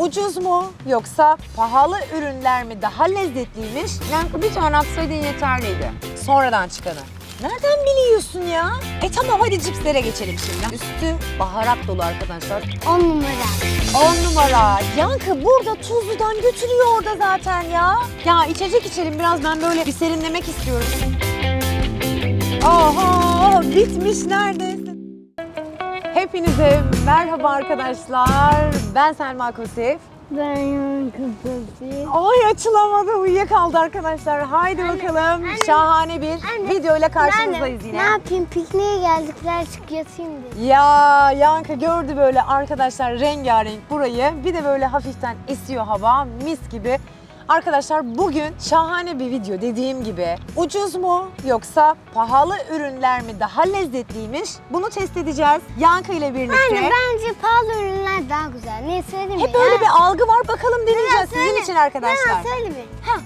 Ucuz mu yoksa pahalı ürünler mi daha lezzetliymiş? Yani bir tane atsaydın yeterliydi. Sonradan çıkanı. Nereden biliyorsun ya? E tamam hadi cipslere geçelim şimdi. Üstü baharat dolu arkadaşlar. 10 numara. 10 numara. Yankı burada tuzludan götürüyor orada zaten ya. Ya içecek içelim biraz ben böyle bir serinlemek istiyorum. Oho bitmiş neredeyse. Hepinize merhaba arkadaşlar. Ben Selma Kosif. Ben yan kızı. Ay açılamadı uyuyakaldı arkadaşlar. Haydi Anne, bakalım anne, şahane bir anne, video ile karşınızdayız Ne yine. yapayım pikniğe geldik birazcık yatayım dedim. Ya Yankı gördü böyle arkadaşlar rengarenk burayı. Bir de böyle hafiften esiyor hava mis gibi. Arkadaşlar bugün şahane bir video dediğim gibi. Ucuz mu yoksa pahalı ürünler mi daha lezzetliymiş? Bunu test edeceğiz Yankı ile birlikte. Anne bence pahalı ürünler daha güzel. Ne söyleyeyim mi? Hep böyle Ya- bir algı var bakalım deneyeceğiz sizin için arkadaşlar. Ya söyle bir. Ha.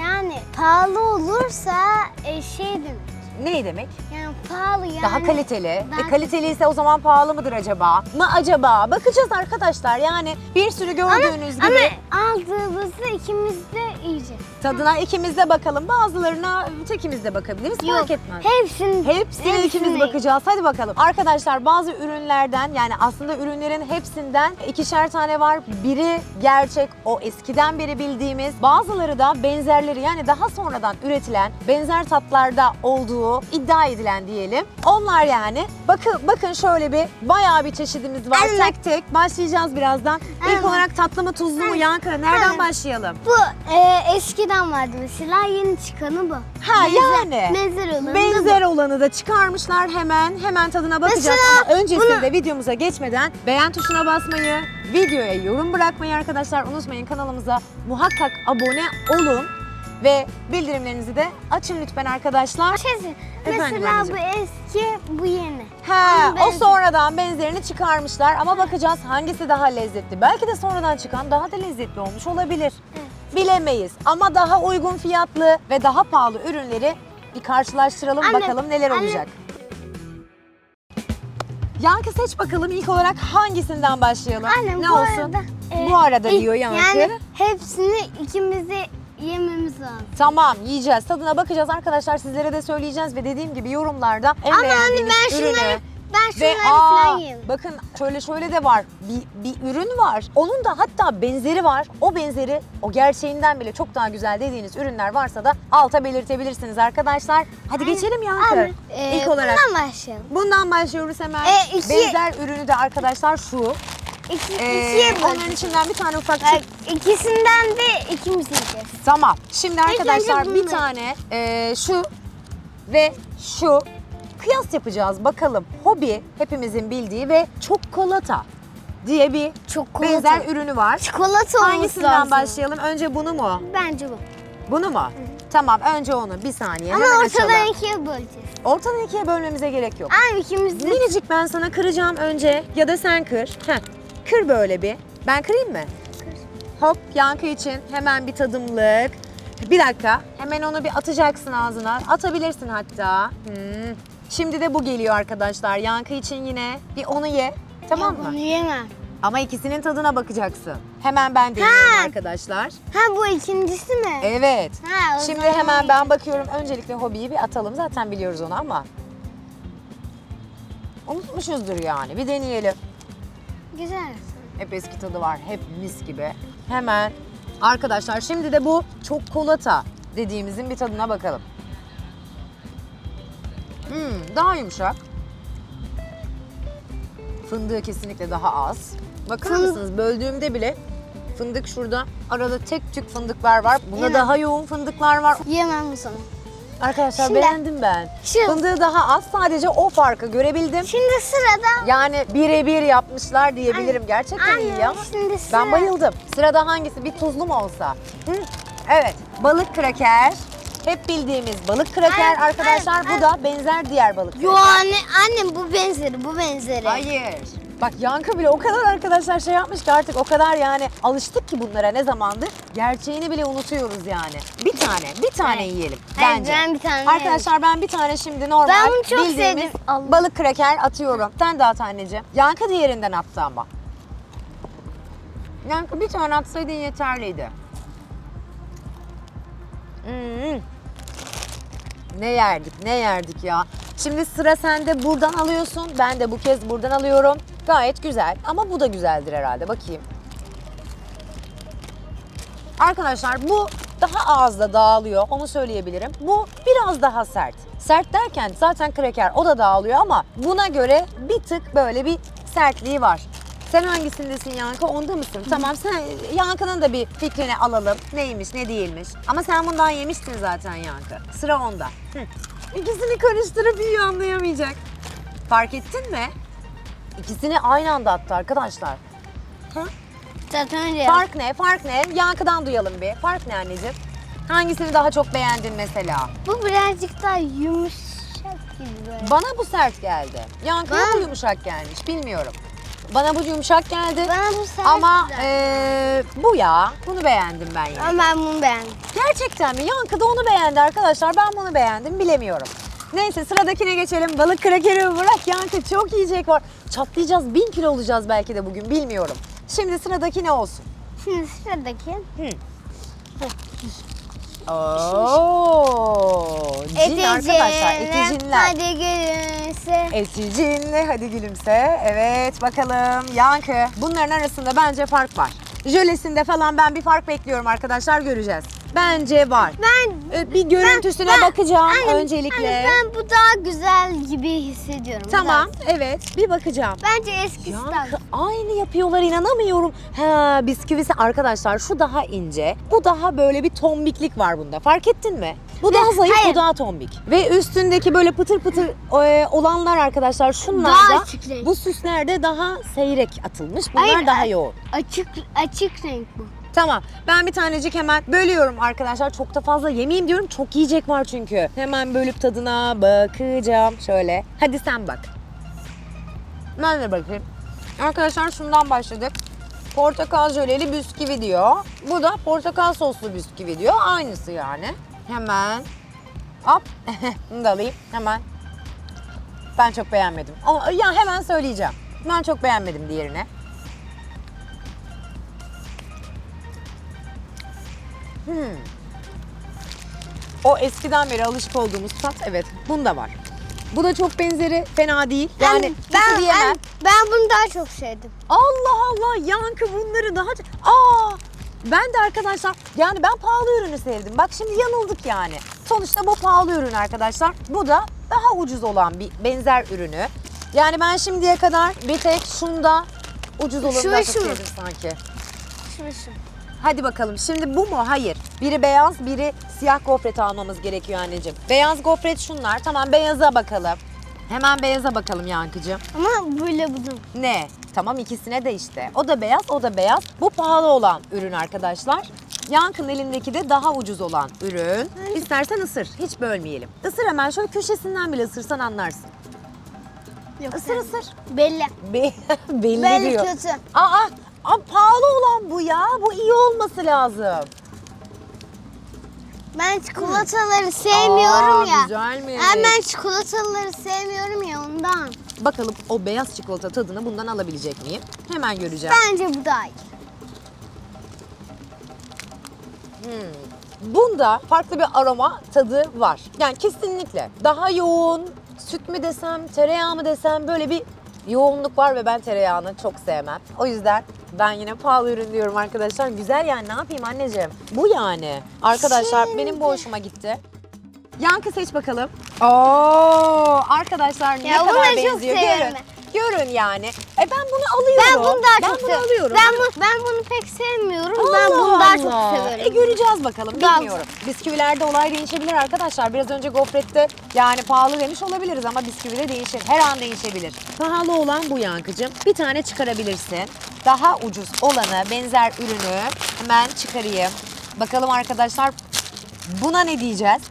Yani pahalı olursa e, şey demek. Ne demek? Yani pahalı yani. Daha kaliteli. Daha E kaliteli ise o zaman pahalı mıdır acaba? Mı acaba? Bakacağız arkadaşlar. Yani bir sürü gördüğünüz gibi Ama aldığımızda ikimiz de yiyeceğiz. tadına ikimiz de bakalım. Bazılarına tekimiz de bakabiliriz. Fark etmez. Hepsini. Hepsine ikimiz hepsini. bakacağız. Hadi bakalım. Arkadaşlar bazı ürünlerden yani aslında ürünlerin hepsinden ikişer tane var. Biri gerçek o eskiden beri bildiğimiz. Bazıları da benzerleri yani daha sonradan üretilen benzer tatlarda olduğu iddia edilen diyelim. Onlar yani. Bakın bakın şöyle bir bayağı bir çeşidimiz var. Anne. Tek tek başlayacağız birazdan. İlk Anne. olarak tatlı mı tuzlu mu. Yankı? Nereden Anne. başlayalım? Bu e, eskiden vardı mesela yeni çıkanı bu. Ha, yani. Benzer olanı Benzer olanı da çıkarmışlar hemen. Hemen tadına bakacağız Mesela ama öncesinde videomuza geçmeden beğen tuşuna basmayı, videoya yorum bırakmayı arkadaşlar unutmayın. Kanalımıza muhakkak abone olun ve bildirimlerinizi de açın lütfen arkadaşlar. bu. Şey. Efendim mesela bu eski bu yeni. He, Ama o sonradan benzerini çıkarmışlar ama bakacağız hangisi daha lezzetli. Belki de sonradan çıkan daha da lezzetli olmuş olabilir. Bilemeyiz ama daha uygun fiyatlı ve daha pahalı ürünleri bir karşılaştıralım Anne, bakalım neler anne. olacak. Yankı seç bakalım ilk olarak hangisinden başlayalım? Anne, ne bu olsun? arada, e, bu arada diyor Yankı. Yani hepsini ikimiz de yememiz lazım. Tamam yiyeceğiz. Tadına bakacağız arkadaşlar. Sizlere de söyleyeceğiz ve dediğim gibi yorumlarda en Ama anne beğendiğiniz ben ürünü şunları ben Ve şunları aa, falan yiyeyim. bakın şöyle şöyle de var. Bir, bir ürün var. Onun da hatta benzeri var. O benzeri o gerçeğinden bile çok daha güzel dediğiniz ürünler varsa da alta belirtebilirsiniz arkadaşlar. Hadi geçelim Yankı. Anne, e, İlk olarak. Bundan başlayalım. Bundan başlıyoruz hemen. E, iki- Benzer ürünü de arkadaşlar şu. İki, Ee, ikiye onun içinden bir tane ufak çık. ikisinden de ikimiz yiyeceğiz. Tamam. Şimdi arkadaşlar bir tane e, şu ve şu kıyas yapacağız. Bakalım hobi hepimizin bildiği ve çikolata diye bir Çikolata. benzer ürünü var. Çikolata olması Hangisinden lazım. başlayalım? Önce bunu mu? Bence bu. Bunu mu? Tamam önce onu bir saniye Ama hemen ortadan açalım. ikiye böleceğiz. Ortadan ikiye bölmemize gerek yok. Abi ikimiz de Minicik ben sana kıracağım önce ya da sen kır. Heh. Kır böyle bir. Ben kırayım mı? Hop yankı için hemen bir tadımlık. Bir dakika hemen onu bir atacaksın ağzına. Atabilirsin hatta. Hmm. Şimdi de bu geliyor arkadaşlar. Yankı için yine bir onu ye. Tamam Ya Bunu mı? yemem. Ama ikisinin tadına bakacaksın. Hemen ben deniyorum Ha. arkadaşlar. Ha bu ikincisi mi? Evet. Ha, o Şimdi zaman hemen ben bakıyorum. Öncelikle hobiyi bir atalım. Zaten biliyoruz onu ama. Unutmuşuzdur yani. Bir deneyelim. Güzel. Hep eski tadı var. Hep mis gibi. Hemen arkadaşlar şimdi de bu çikolata dediğimizin bir tadına bakalım. Hmm, daha yumuşak. Fındığı kesinlikle daha az. Bakar Fın- mısınız böldüğümde bile fındık şurada. Arada tek tük fındıklar var. Bunda Yemem. daha yoğun fındıklar var. Yemem o zaman. Arkadaşlar Şimdi- beğendim ben. Şimdi- Fındığı daha az sadece o farkı görebildim. Şimdi sırada Yani birebir yapmışlar diyebilirim. Gerçekten iyi Anne, ama şimdi sıra. ben bayıldım. Sırada hangisi? Bir tuzlu mu olsa? Hı? Evet. Balık kraker. Hep bildiğimiz balık kraker Anne, arkadaşlar. anne, Bu da benzer diğer balık Yo kraker. anne, annem bu benzeri, bu benzeri. Hayır. Bak Yankı bile o kadar arkadaşlar şey yapmış ki artık o kadar yani alıştık ki bunlara ne zamandır. Gerçeğini bile unutuyoruz yani. Bir tane, bir tane Evet. yiyelim Hayır, bence. ben bir tane Arkadaşlar ben bir tane şimdi normal Ben bunu çok bildiğimiz sevdim. Allah. balık kraker atıyorum. Sen de at anneciğim. Yankı diğerinden attı ama. Yani bir tane atsaydın yeterliydi. Hmm. Ne yerdik, ne yerdik ya. Şimdi sıra sende buradan alıyorsun. Ben de bu kez buradan alıyorum. Gayet güzel ama bu da güzeldir herhalde. Bakayım. Arkadaşlar bu daha ağızda dağılıyor onu söyleyebilirim. Bu biraz daha sert. Sert derken zaten kraker o da dağılıyor ama buna göre bir tık böyle bir sertliği var. Sen hangisindesin Yankı? Onda mısın? Tamam sen Yankı'nın da bir fikrini alalım. Neymiş ne değilmiş. Ama sen bundan yemiştin zaten Yankı. Sıra onda. Hı. İkisini karıştırıp iyi anlayamayacak. Fark ettin mi? İkisini aynı anda attı arkadaşlar. Zaten öyle. Fark ne? Fark ne? Yankıdan duyalım bir. Fark ne anneciğim? Hangisini daha çok beğendin mesela? Bu birazcık daha yumuşak gibi böyle. Bana bu sert geldi. Yankıya bu yumuşak gelmiş. Bilmiyorum. Bana bu yumuşak geldi. Bana bu sert Ama güzel. eee, bu ya. Bunu beğendim ben yine. Ama ben bunu beğendim. Gerçekten mi? Yankı da onu beğendi arkadaşlar. Ben bunu beğendim. Bilemiyorum. Neyse sıradakine geçelim. Balık krakeri bırak Yankı çok yiyecek var. Çatlayacağız. Bin kilo olacağız belki de bugün. Bilmiyorum. Şimdi sıradaki ne olsun? Şimdi sıradaki Oo, cin arkadaşlar, eticinler. Hadi gülümse. Eticinle hadi gülümse. Evet bakalım Yankı. Bunların arasında bence fark var. Jölesinde falan ben bir fark bekliyorum arkadaşlar göreceğiz. Bence var. Ben Ee, Bir görüntüsüne ben- bakacağım Anne, öncelikle. anne, ben bu daha güzel gibi hissediyorum. Tamam evet bir bakacağım. Bence eskisi daha Yankı aynı yapıyorlar inanamıyorum. Ha bisküvisi arkadaşlar şu daha ince. Bu daha böyle bir tombiklik var bunda. Fark ettin mi? Bu daha Ha, zayıf, hayır. bu daha tombik. Ve üstündeki böyle pıtır pıtır e, olanlar arkadaşlar şunlar Daha da açık renk. bu süslerde daha seyrek atılmış. Bunlar Hayır, daha yoğun. açık açık renk bu. Tamam ben bir tanecik hemen bölüyorum arkadaşlar. Çok da fazla yemeyeyim diyorum. Çok yiyecek var çünkü. Hemen bölüp tadına bakacağım. Şöyle. Hadi sen bak. Ben de bakayım. Arkadaşlar şundan başladık. Portakal jöleli bisküvi diyor. Bu da portakal soslu bisküvi diyor. Aynısı yani. Hemen. Hop. Bunu da alayım. Hemen. Ben çok beğenmedim. Ama ya hemen söyleyeceğim. Ben çok beğenmedim diğerini. O eskiden beri alışık olduğumuz tat evet bunda var. Bu da çok benzeri fena değil. Yani ben, kötü diyemem. ben, ben bunu daha çok sevdim. Allah Allah yankı bunları daha... Aa ben de arkadaşlar yani ben pahalı ürünü sevdim. Bak şimdi yanıldık yani. Sonuçta bu pahalı ürün arkadaşlar. Bu da daha ucuz olan bir benzer ürünü. Yani ben şimdiye kadar bir tek şunda ucuz olanı Şu daha ve çok şu sevdim sanki. Şunu şu. Hadi bakalım şimdi bu mu? Hayır. Biri beyaz, biri siyah gofret almamız gerekiyor anneciğim. Beyaz gofret şunlar. Tamam beyaza bakalım. Hemen beyaza bakalım Yankıcığım. Ama böyle buldum. Ne? Tamam ikisine de işte. O da beyaz, o da beyaz. Bu pahalı olan ürün arkadaşlar. Yankı'nın elindeki de daha ucuz olan ürün. İstersen ısır. Hiç bölmeyelim. Isır hemen şöyle köşesinden bile ısırsan anlarsın. Yok, Isır ısır. Belli. Be- belli, Belli diyor. kötü. Aa, aa, pahalı olan bu ya. Bu iyi olması lazım. Ben çikolataları sevmiyorum Aa, ya. güzelmiş. Yani ben çikolataları sevmiyorum ya ondan. Bakalım o beyaz çikolata tadını bundan alabilecek miyim? Hemen göreceğim. Bence bu daha iyi. Bunda farklı bir aroma tadı var. Yani kesinlikle daha yoğun, süt mü desem, tereyağı mı desem böyle bir yoğunluk var ve ben tereyağını çok sevmem. O yüzden ben yine pahalı ürün diyorum arkadaşlar. Güzel yani ne yapayım anneciğim? Bu yani. Arkadaşlar Şimdi- benim bu hoşuma gitti. Yankı seç bakalım. Oo, arkadaşlar ne Ya bunu kadar çok benziyor görün. Görün yani. E ben bunu alıyorum. Ben bunu daha ben çok bunu alıyorum. Ben, bu, ben bunu pek sevmiyorum. ben Allah bunu daha Allah. çok severim. E göreceğiz bakalım Daha bilmiyorum. Bisküvilerde olay değişebilir arkadaşlar. Biraz önce gofrette yani pahalı demiş olabiliriz ama bisküvide değişir. Her an değişebilir. Pahalı olan bu yankıcım. Bir tane çıkarabilirsin. Daha ucuz olanı, benzer ürünü hemen çıkarayım. Bakalım arkadaşlar buna ne diyeceğiz?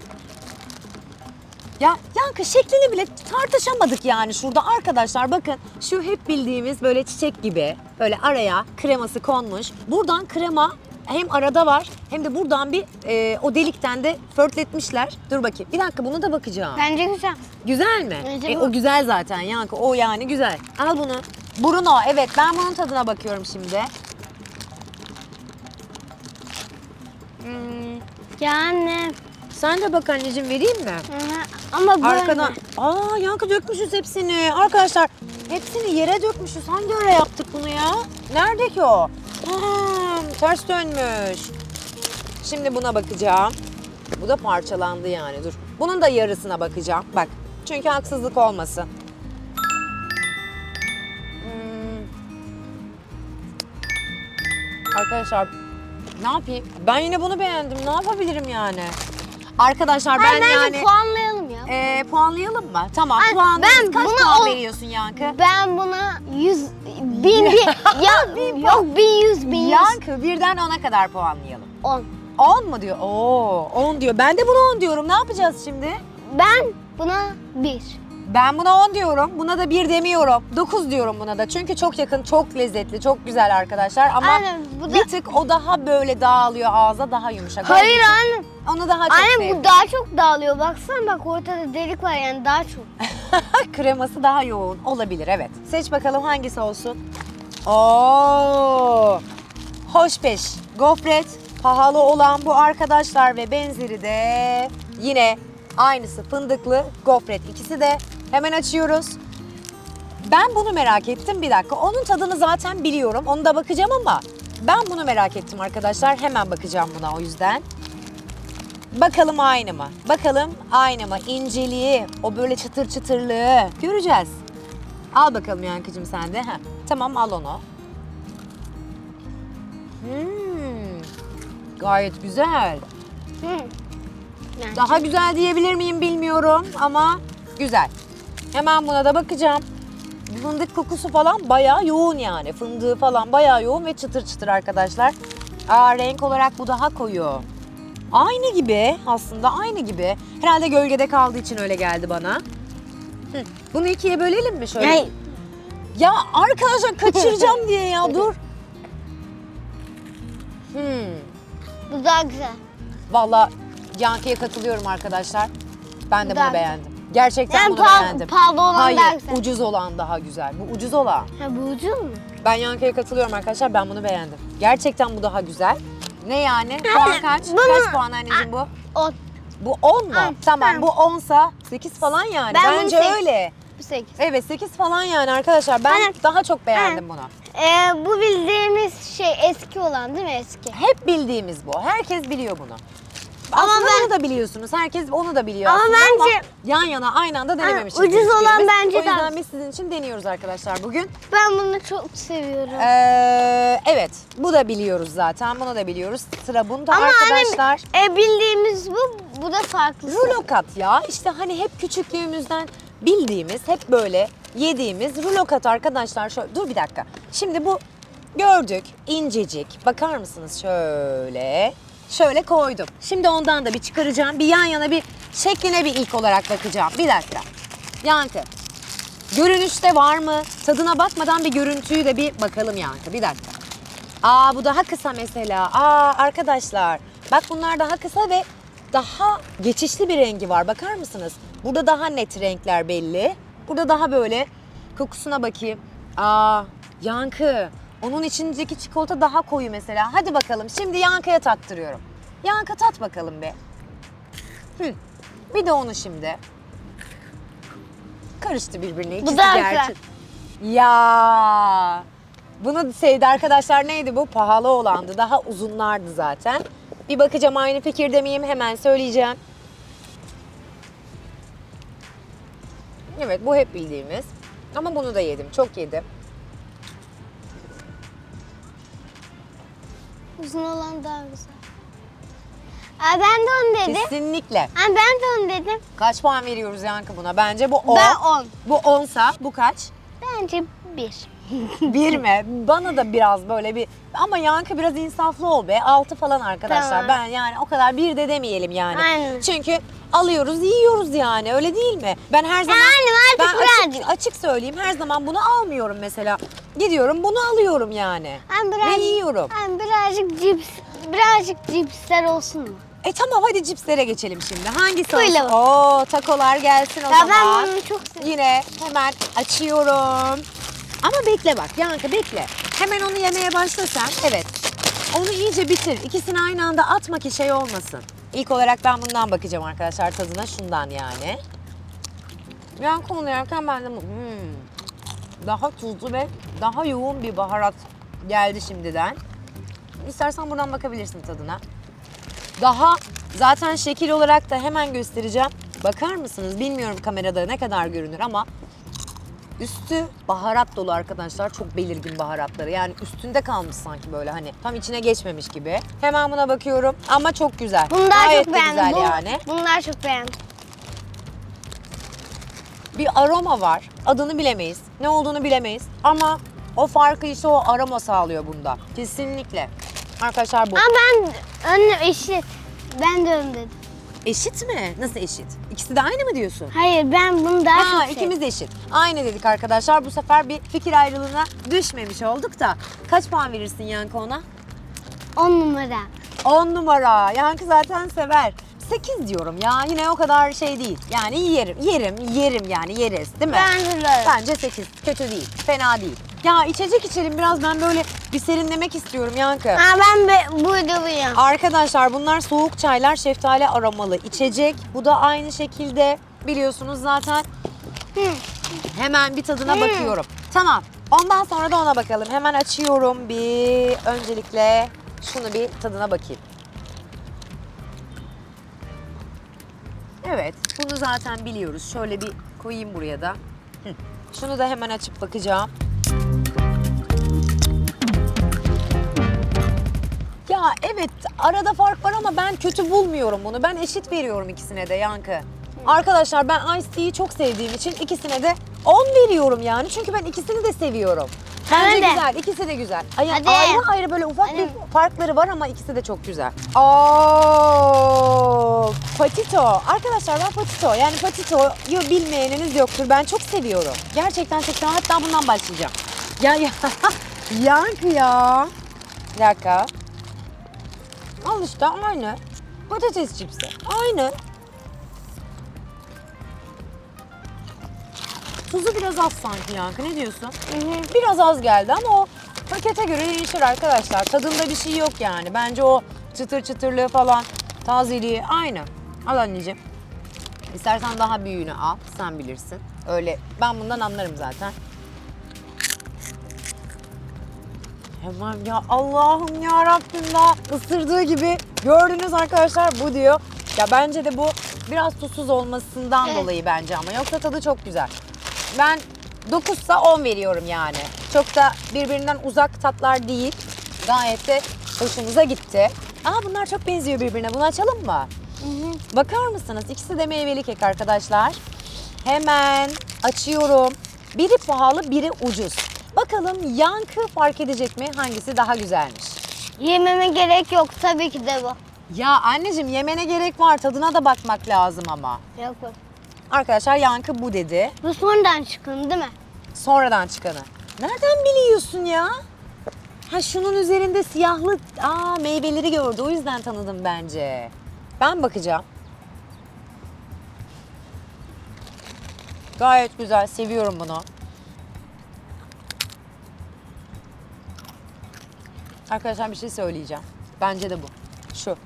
Ya Yankı şeklini bile tartışamadık yani şurada arkadaşlar bakın şu hep bildiğimiz böyle çiçek gibi böyle araya kreması konmuş. Buradan krema hem arada var hem de buradan bir e, o delikten de förtletmişler. Dur bakayım bir dakika bunu da bakacağım. Bence güzel. Güzel mi? Bence E, bu. o güzel zaten Yankı o yani güzel. Al bunu. Bruno evet ben bunun tadına bakıyorum şimdi. Hmm, Yani sen de bak anneciğim vereyim mi? hı hı, ama böyle. Arkadan. Aa yankı dökmüşüz hepsini. Arkadaşlar hepsini yere dökmüşüz. Hangi ara yaptık bunu ya? Nerede ki o? Ha, ters dönmüş. Şimdi buna bakacağım. Bu da parçalandı yani dur. Bunun da yarısına bakacağım. Bak çünkü haksızlık olmasın. Hmm. Arkadaşlar ne yapayım? Ben yine bunu beğendim. Ne yapabilirim yani? Arkadaşlar Hayır, ben bence yani... puanlayalım ya. Ee, puanlayalım mı? Tamam Ay, puanlarız. ben Kaç buna puan on- veriyorsun Yankı? Ben buna 100 bin bir ya yok 1100 bin yüz Yankı birden 10'a kadar puanlayalım. 10. 10 mu diyor? Oo 10 diyor. Ben de buna 10 diyorum. Ne yapacağız şimdi? Ben buna 1. Ben buna 10 diyorum. Buna da 1 demiyorum. 9 diyorum buna da. Çünkü çok yakın, çok lezzetli, çok güzel arkadaşlar. Ama Aynen, bu da- bir tık o daha böyle dağılıyor ağza, daha yumuşak. Hayır Onun için anne. Onu daha çok Anne sevdim. bu daha çok dağılıyor. Baksana bak ortada delik var yani daha çok. Kreması daha yoğun olabilir evet. Seç bakalım hangisi olsun. Oo! Hoşbeş, gofret, pahalı olan bu arkadaşlar ve benzeri de yine aynısı fındıklı gofret ikisi de hemen açıyoruz. Ben bunu merak ettim bir dakika. Onun tadını zaten biliyorum. Onu da bakacağım ama ben bunu merak ettim arkadaşlar. Hemen bakacağım buna o yüzden. Bakalım aynı mı? Bakalım aynı mı? İnceliği, o böyle çıtır çıtırlığı göreceğiz. Al bakalım Yankıcığım sen de. Heh. Tamam al onu. Hmm, gayet güzel. Yani Daha güzel diyebilir miyim bilmiyorum ama güzel. Hemen buna da bakacağım. Fındık kokusu falan bayağı yoğun yani. Fındığı falan bayağı yoğun ve çıtır çıtır arkadaşlar. Aa, renk olarak bu daha koyu. Aynı gibi aslında aynı gibi. Herhalde gölgede kaldığı için öyle geldi bana. Hı, Bunu ikiye bölelim mi şöyle? Yani Ya arkadaşlar kaçıracağım diye ya dur. Hmm. bu daha güzel. Valla Yankı'ya katılıyorum arkadaşlar. Ben de Güzel. bunu beğendim. Gerçekten Yani bunu pahalı- beğendim. pahalı olan Hayır, daha güzel. ucuz olan daha güzel. Bu ucuz olan. Ha bu ucuz mu? Ben Yankı'ya katılıyorum arkadaşlar. Ben bunu beğendim. Gerçekten bu daha güzel. Ne yani? Puan kaç? bunu- Kaç puan anneciğim bu? 10. Bu 10 mu? Ay, tamam bu 10'sa 8 falan yani. Ben bunu Bence sekiz- öyle. Bu 8. Evet 8 falan yani arkadaşlar. Ben Aynen. daha çok beğendim bunu. Ee, bu bildiğimiz şey eski olan değil mi eski? Hep bildiğimiz bu. Herkes biliyor bunu. Ama Aslında ben- da biliyorsunuz. Herkes onu da biliyor Ama aslında bence- ama yan yana aynı anda denememişiz. ucuz hiçbirimiz. olan bence O yüzden daha- biz sizin için deniyoruz arkadaşlar bugün. Ben bunu çok seviyorum. Ee, evet bu da biliyoruz zaten. Bunu da biliyoruz. Sıra bunda Ama arkadaşlar. anne e, bildiğimiz bu, bu da farklı. Rulo kat ya. İşte hani hep küçüklüğümüzden bildiğimiz, hep böyle yediğimiz rulo kat arkadaşlar. Şöyle, dur bir dakika. Şimdi bu gördük incecik. Bakar mısınız şöyle. Şöyle koydum. Şimdi ondan da bir çıkaracağım. Bir yan yana bir şekline bir ilk olarak bakacağım. Bir dakika. Yankı. Görünüşte var mı? Tadına bakmadan bir görüntüyü de bir bakalım Yankı. Bir dakika. Aa bu daha kısa mesela. Aa arkadaşlar bak bunlar daha kısa ve daha geçişli bir rengi var. Bakar mısınız? Burada daha net renkler belli. Burada daha böyle kokusuna bakayım. Aa yankı. Onun içindeki çikolata daha koyu mesela. Hadi bakalım şimdi yankıya tattırıyorum. Yankı tat bakalım be. Hı. Bir de onu şimdi. Karıştı birbirine. İkisi daha gerçi- Ya. Bunu sevdi arkadaşlar neydi bu? Pahalı olandı. Daha uzunlardı zaten. Bir bakacağım aynı fikirde miyim hemen söyleyeceğim. Evet bu hep bildiğimiz. Ama bunu da yedim. Çok yedim. Uzun olan daha güzel. Aa, ben de onu dedim. Kesinlikle. Ha, ben de onu dedim. Kaç puan veriyoruz Yankı buna? Bence bu 10. Ben 10. Bu 10'sa bu kaç? Bence 1. Bir mi? Bana da biraz böyle bir ama Yankı biraz insaflı ol be. Altı falan arkadaşlar. Tamam. Ben yani o kadar bir de demeyelim yani. Aynen. Çünkü alıyoruz, yiyoruz yani. Öyle değil mi? Ben her zaman Yani ben açık, birazcık. açık söyleyeyim her zaman bunu almıyorum mesela. Gidiyorum bunu alıyorum yani. Ben Ve birazcık, yiyorum. ben birazcık cips, birazcık cipsler olsun mu? E tamam hadi cipslere geçelim şimdi. Hangisi Buyurun. olsun? Oo takolar gelsin o Ya zaman. ben bunu çok seviyorum. Yine hemen açıyorum. Ama bekle bak Yankı bekle. Hemen onu yemeye başlasan. Evet. Onu iyice bitir. İkisini aynı anda atma ki şey olmasın. İlk olarak ben bundan bakacağım arkadaşlar tadına şundan yani. Yan konu yerken ben de hmm, daha tuzlu ve daha yoğun bir baharat geldi şimdiden. İstersen buradan bakabilirsin tadına. Daha zaten şekil olarak da hemen göstereceğim. Bakar mısınız? Bilmiyorum kamerada ne kadar görünür ama üstü baharat dolu arkadaşlar. Çok belirgin baharatları. Yani üstünde kalmış sanki böyle hani tam içine geçmemiş gibi. Hemen buna bakıyorum ama çok güzel. Bunu daha Gayet çok de beğendim. güzel yani. Bunu daha çok beğendim. Bir aroma var. Adını bilemeyiz. Ne olduğunu bilemeyiz. Ama o farkı işte o aroma sağlıyor bunda. Kesinlikle. Arkadaşlar bu. Ama ben önüm eşit. Ben de ön dedim. Eşit mi? Nasıl eşit? İkisi de aynı mı diyorsun? Hayır ben bunu daha Ha, çok sevdim. ikimiz de eşit. Aynı dedik arkadaşlar. Bu sefer bir fikir ayrılığına düşmemiş olduk da. Kaç puan verirsin Yankı ona? 10 numara. 10 numara. Yankı zaten sever. 8 diyorum ya. Yine o kadar şey değil. Yani yerim, yerim, yerim yani yeriz değil mi? Ben de. Bence 8. Kötü değil. Fena değil. Ya içecek içelim biraz ben böyle bir serinlemek istiyorum Yankı. Ha ben be, burada. Arkadaşlar bunlar soğuk çaylar şeftali aromalı içecek. Bu da aynı şekilde biliyorsunuz zaten. Hı. Hemen bir tadına Hmm. bakıyorum. Tamam. Ondan sonra da ona bakalım. Hemen açıyorum bir öncelikle şunu bir tadına bakayım. Evet, bunu zaten biliyoruz. Şöyle bir koyayım buraya da. Şunu da hemen açıp bakacağım. Ya evet arada fark var ama ben kötü bulmuyorum bunu. Ben eşit veriyorum ikisine de Yankı. Arkadaşlar ben Ice Tea'yi çok sevdiğim için ikisine de 10 veriyorum yani. Çünkü ben ikisini de seviyorum. Bence Ben de. güzel, ikisi de güzel. Ay, Hadi. Ayrı ayrı böyle ufak Hadi. bir farkları var ama ikisi de çok güzel. Aa, patito. Arkadaşlar ben patito. Yani patitoyu bilmeyeniniz yoktur. Ben çok seviyorum. Gerçekten çok seviyorum. Hatta bundan başlayacağım. Ya ya. Yankı ya. Bir dakika. Al işte aynı. Patates cipsi. Aynı. Tuzu biraz az sanki Yankı. Ne diyorsun? Biraz az geldi ama o pakete göre değişir arkadaşlar. Tadında bir şey yok yani. Bence o çıtır çıtırlığı falan tazeliği aynı. Al anneciğim. İstersen daha büyüğünü al. Sen bilirsin. Öyle ben bundan anlarım zaten. Hemen ya Allah'ım ya Rabbim daha ısırdığı gibi gördünüz arkadaşlar bu diyor. Ya bence de bu biraz tuzsuz olmasından dolayı bence ama yoksa tadı çok güzel. Ben 9'sa 10 veriyorum yani. Çok da birbirinden uzak tatlar değil. Gayet de hoşumuza gitti. Aa bunlar çok benziyor birbirine. Bunu açalım mı? Bakar mısınız? İkisi de meyveli kek arkadaşlar. Hemen açıyorum. Biri pahalı, biri ucuz. Bakalım yankı fark edecek mi? Hangisi daha güzelmiş? Yememe gerek yok tabii ki de bu. Ya anneciğim yemene gerek var. Tadına da bakmak lazım ama. Yok yok. Arkadaşlar yankı bu dedi. Bu sonradan çıkın değil mi? Sonradan çıkanı. Nereden biliyorsun ya? Ha şunun üzerinde siyahlı aa meyveleri gördü. O yüzden tanıdım bence. Ben bakacağım. Gayet güzel. Seviyorum bunu. Arkadaşlar bir şey söyleyeceğim. Bence de bu. Şu.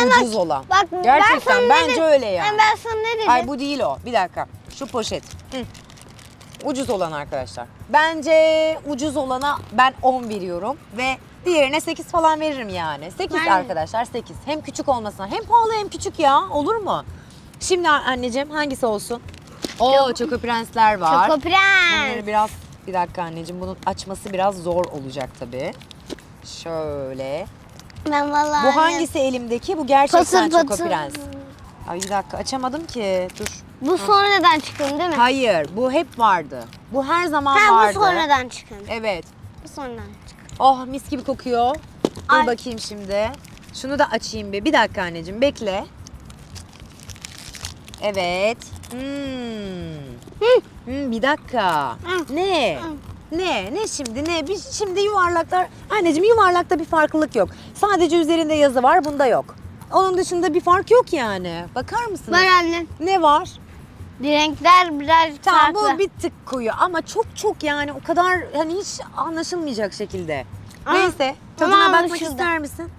Ay Ucuz olan. Bak ben Gerçekten sana bence dedim? öyle yani. Ay, Ben sana ne dedim? Ay bu değil o. Bir dakika. Şu poşet. Hı. Ucuz olan arkadaşlar. Bence ucuz olana ben 10 veriyorum ve diğerine 8 falan veririm yani. 8 Ben- arkadaşlar 8. Hem küçük olmasına hem pahalı hem küçük ya. Olur mu? Şimdi anneciğim hangisi olsun? Oo Çoko Prensler var. Çoko Bunları Prens. biraz bir dakika anneciğim bunun açması biraz zor olacak tabii. Şöyle. Ben vallahi Bu hangisi elimdeki? Bu gerçekten Patır Çoko patır. Prens. Ay bir dakika açamadım ki. Dur. Bu sonradan çıkın değil mi? Hayır, bu hep vardı. Bu her zaman Ha bu vardı. sonradan çıkın. Evet. Bu sonradan çıkın. Oh mis gibi kokuyor. Dur Ay. bakayım şimdi. Şunu da açayım bir. Bir dakika anneciğim bekle. Evet. Hmm. Hı. Hmm, bir dakika. Hı. Ne? Hı. Ne? Ne şimdi? Ne? Biz şimdi yuvarlaklar... Anneciğim yuvarlakta bir farklılık yok. Sadece üzerinde yazı var, bunda yok. Onun dışında bir fark yok yani. Bakar mısınız? Var anne. Ne var? Renkler biraz Tamam farklı. bu bir tık koyu ama çok çok yani o kadar hani hiç anlaşılmayacak şekilde. Aa, Neyse. Tadına tamam, bakmak şurada. ister misin?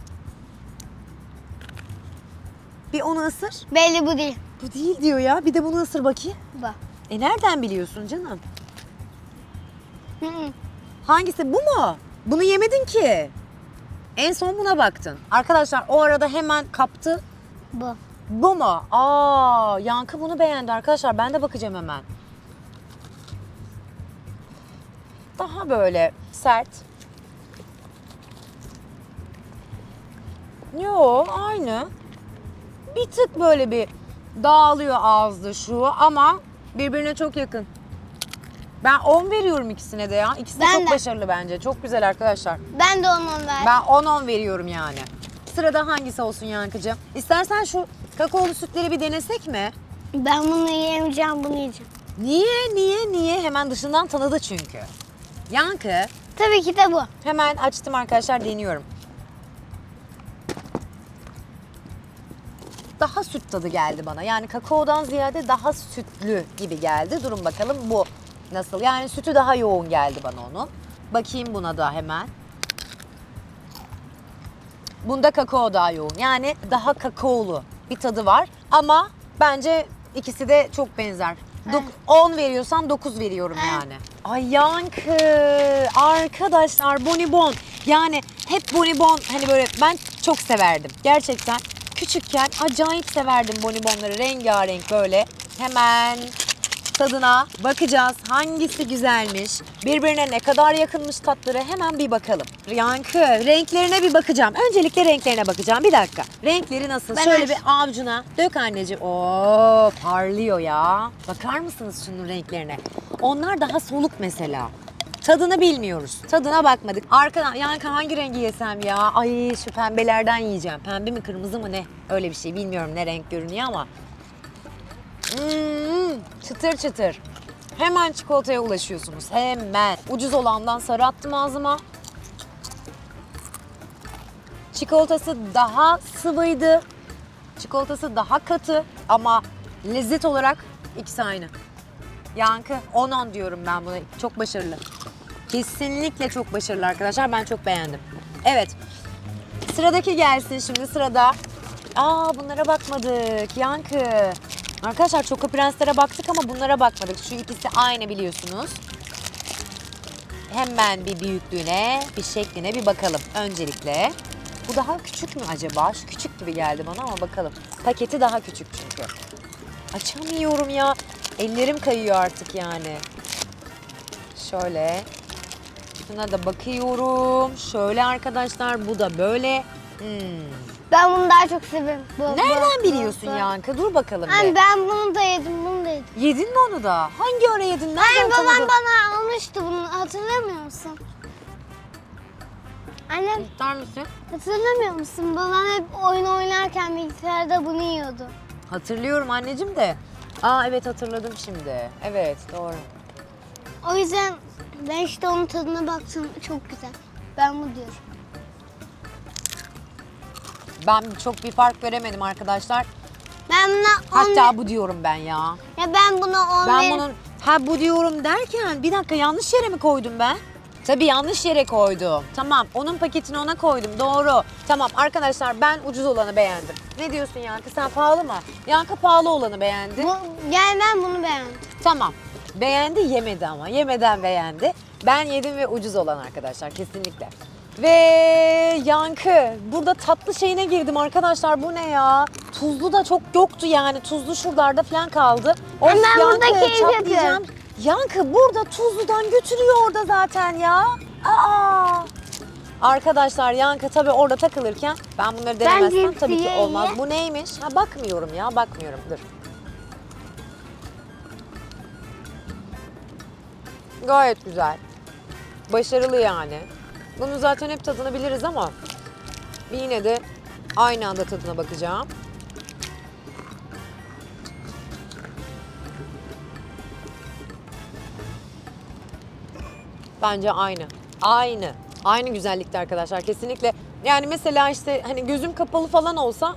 Bir onu ısır. Belli bu değil. Bu değil diyor ya. Bir de bunu ısır bakayım. Bu. E nereden biliyorsun canım? Hangisi bu mu? Bunu yemedin ki. En son buna baktın. Arkadaşlar o arada hemen kaptı. Bu. Bu mu? Aa, Yankı bunu beğendi arkadaşlar. Ben de bakacağım hemen. Daha böyle sert. Yo, aynı. Bir tık böyle bir dağılıyor ağızda şu ama birbirine çok yakın. Ben 10 veriyorum ikisine de ya. İkisi de Ben çok de. başarılı bence. Çok güzel arkadaşlar. Ben de onun ver. Ben 10-10 veriyorum yani. Sırada hangisi olsun Yankıcığım? İstersen şu kakaolu sütleri bir denesek mi? Ben bunu yiyemeyeceğim, bunu yiyeceğim. Niye, niye, niye? Hemen dışından tanıdı çünkü. Yankı, Tabii ki de bu. hemen açtım arkadaşlar deniyorum. Daha süt tadı geldi bana. Yani kakaodan ziyade daha sütlü gibi geldi. Durun bakalım bu nasıl? Yani sütü daha yoğun geldi bana onun. Bakayım buna da hemen. Bunda kakao daha yoğun. Yani daha kakaolu bir tadı var. Ama bence ikisi de çok benzer. Dok- 10 veriyorsan 9 veriyorum yani. Ay yankı. Arkadaşlar bonibon. Yani hep bonibon hani böyle ben çok severdim. Gerçekten küçükken acayip severdim bonibonları. Rengarenk böyle. Hemen tadına bakacağız. Hangisi güzelmiş? Birbirine ne kadar yakınmış tatları hemen bir bakalım. Yankı renklerine bir bakacağım. Öncelikle renklerine bakacağım. Bir dakika. Renkleri nasıl? Ben Şöyle bir avucuna dök anneciğim. Oo parlıyor ya. Bakar mısınız şunun renklerine? Onlar daha soluk mesela. Tadını bilmiyoruz. Tadına bakmadık. Arkadan Yankı hangi rengi yesem ya? Ay şu pembelerden yiyeceğim. Pembe mi kırmızı mı ne? Öyle bir şey bilmiyorum ne renk görünüyor ama. Hmm, çıtır çıtır. Hemen çikolataya ulaşıyorsunuz. Hemen. Ucuz olandan sarı attım ağzıma. Çikolatası daha sıvıydı. Çikolatası daha katı ama lezzet olarak ikisi aynı. Yankı 10-10 diyorum ben buna. Çok başarılı. Kesinlikle çok başarılı arkadaşlar. Ben çok beğendim. Evet. Sıradaki gelsin şimdi sırada. Aa bunlara bakmadık. Yankı. Arkadaşlar Choco Prens'lere baktık ama bunlara bakmadık. Şu ikisi aynı biliyorsunuz. Hemen bir büyüklüğüne, bir şekline bir bakalım öncelikle. Bu daha küçük mü acaba? Şu küçük gibi geldi bana ama bakalım. Paketi daha küçük çünkü. Açamıyorum ya. Ellerim kayıyor artık yani. Şöyle. Şuna da bakıyorum. Şöyle arkadaşlar bu da böyle. Hmm. Ben bunu daha çok seviyorum. Bu, Nereden bu, biliyorsun bu, bu. Yankı? Dur bakalım Anne bir. ben bunu da yedim, bunu da yedim. Yedin mi onu da? Hangi ara yedin? Nereden Anne babam tanıdın? bana almıştı bunu. Hatırlamıyor musun? Annem Tutar mısın? hatırlamıyor musun? Babam hep oyun oynarken bilgisayarda bunu yiyordu. Hatırlıyorum anneciğim de. Aa evet hatırladım şimdi. Evet doğru. O yüzden ben işte onun tadına baktım. Çok güzel. Ben bu diyorum. Ben çok bir fark göremedim arkadaşlar. Ben buna 10 Hatta bu diyorum ben ya. ya ben buna 10 Ben bunun ha bu diyorum derken bir dakika yanlış yere mi koydum ben? Tabii yanlış yere koydum. Tamam onun paketini ona koydum doğru. Tamam arkadaşlar ben ucuz olanı beğendim. Ne diyorsun Yankı sen pahalı mı? Yankı pahalı olanı beğendi. Bu, yani ben bunu beğendim. Tamam. Beğendi yemedi ama. Yemeden beğendi. Ben yedim ve ucuz olan arkadaşlar kesinlikle. Ve yankı. Burada tatlı şeyine girdim arkadaşlar. Bu ne ya? Tuzlu da çok yoktu yani. Tuzlu şuralarda falan kaldı. Of, Ben burada keyif yapıyorum. Yankı burada tuzludan götürüyor orada zaten ya. Aa. Arkadaşlar Yankı tabii orada takılırken ben bunları denemezsem tabii ki olmaz. Bu neymiş? Ha bakmıyorum ya bakmıyorum. Dur. Gayet güzel. Başarılı yani. Bunu zaten hep tadını biliriz ama bir yine de aynı anda tadına bakacağım. Bence aynı. Aynı. Aynı güzellikte arkadaşlar kesinlikle. Yani mesela işte hani gözüm kapalı falan olsa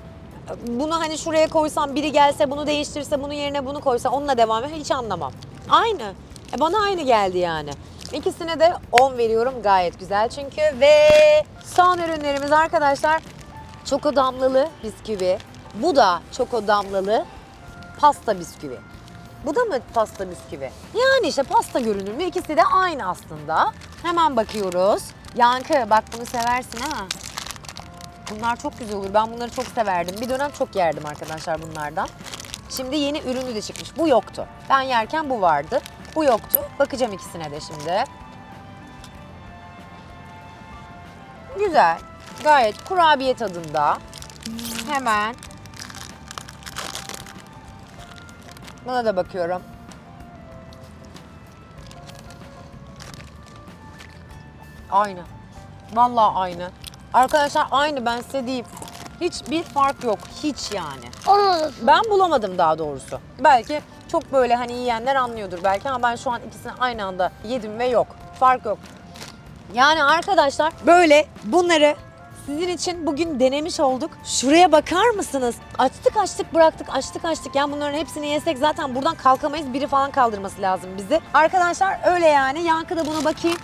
bunu hani şuraya koysam biri gelse bunu değiştirse bunun yerine bunu koysa onunla devam et hiç anlamam. Aynı. E bana aynı geldi yani. İkisine de 10 veriyorum. Gayet güzel çünkü. Ve son ürünlerimiz arkadaşlar çoko damlalı bisküvi. Bu da çoko damlalı pasta bisküvi. Bu da mı pasta bisküvi? Yani işte pasta görünümlü. İkisi de aynı aslında. Hemen bakıyoruz. Yankı bak bunu seversin ha. Bunlar çok güzel olur. Ben bunları çok severdim. Bir dönem çok yerdim arkadaşlar bunlardan. Şimdi yeni ürünü de çıkmış. Bu yoktu. Ben yerken bu vardı. Bu yoktu. Bakacağım ikisine de şimdi. Güzel. Gayet kurabiye tadında. Hemen. Buna da bakıyorum. Aynı. Vallahi aynı. Arkadaşlar aynı ben size diyeyim. Hiçbir fark yok. Hiç yani. Ben bulamadım daha doğrusu. Belki çok böyle hani yiyenler anlıyordur belki ama ben şu an ikisini aynı anda yedim ve yok. Fark yok. Yani arkadaşlar böyle bunları sizin için bugün denemiş olduk. Şuraya bakar mısınız? Açtık açtık bıraktık açtık açtık. Yani bunların hepsini yesek zaten buradan kalkamayız. Biri falan kaldırması lazım bizi. Arkadaşlar öyle yani. Yankı da buna bakayım.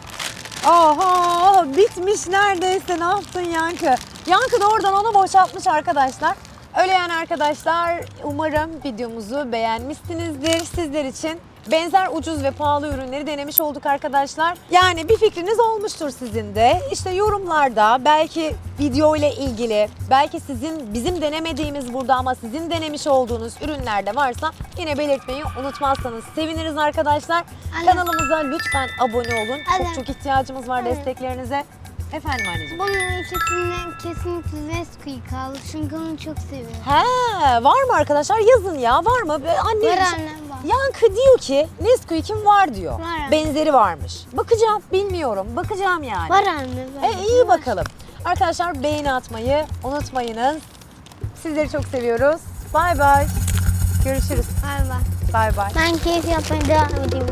Oho bitmiş neredeyse ne yaptın Yankı? Yankı da oradan onu boşaltmış arkadaşlar. Öyle yani arkadaşlar umarım videomuzu beğenmişsinizdir. Sizler için benzer ucuz ve pahalı ürünleri denemiş olduk arkadaşlar. Yani bir fikriniz olmuştur sizin de. İşte yorumlarda belki video ile ilgili, belki sizin bizim denemediğimiz burada ama sizin denemiş olduğunuz ürünler de varsa yine belirtmeyi unutmazsanız seviniriz arkadaşlar. Anne. Kanalımıza lütfen abone olun. Anne. Çok çok ihtiyacımız var Anne. desteklerinize. Efendim anneciğim. Bunun ikisinden kesinlikle Nesquik kaldı. Çünkü onu çok seviyorum. He, var mı arkadaşlar? Yazın ya. Var mı? Be- Anne, Var annem var. Yankı diyor ki Nesquik'in var diyor. Var anne. Benzeri varmış. Bakacağım, bilmiyorum. Bakacağım yani. Var anne var. E, iyi bakalım. Arkadaşlar beğeni atmayı unutmayınız. Sizleri çok seviyoruz. Bay bay. Görüşürüz. Var var. Bay bay. Ben keyif yapmaya devam edeyim.